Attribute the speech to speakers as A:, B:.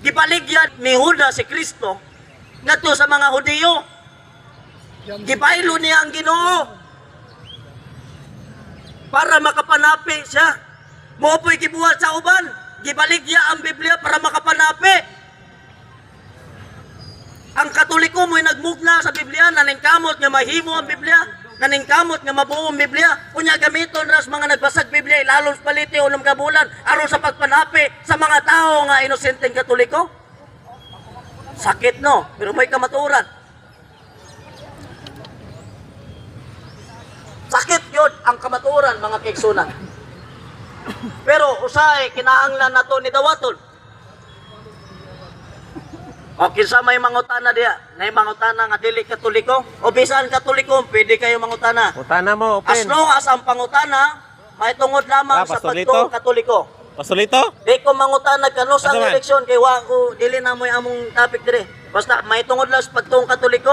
A: gibaligyan ni Judas si Kristo ngadto sa mga Hudiyo. Gibaylo niya ang Ginoo para makapanapi siya. Mo po'y gibuhat sa uban. Gibaligya ang Biblia para makapanapi. Ang Katoliko mo'y nagmugna sa Biblia, naningkamot nga mahimo ang Biblia, naningkamot nga mabuo ang Biblia. Kunya gamiton ras mga nagbasag Biblia, ilalong paliti unom kabulan, aron sa pagpanapi sa mga tao nga inosenteng Katoliko. Sakit no, pero may kamaturan. Sakit yun ang kamaturan mga kigsunan. Pero usay kinahanglan nato ni dawaton. O kinsa may mangutana diya, may mangutana nga dili katoliko o bisan katoliko, pwede kayo mangutana.
B: Utana mo,
A: As
B: open.
A: long as ang pangutana may tungod lamang
B: Ah,
A: sa pagtuong katoliko.
B: Pasolito?
A: Di ko mangutana kano sa eleksyon kay wa ko dili na mo among topic dire. Basta may tungod lang sa pagtuong katoliko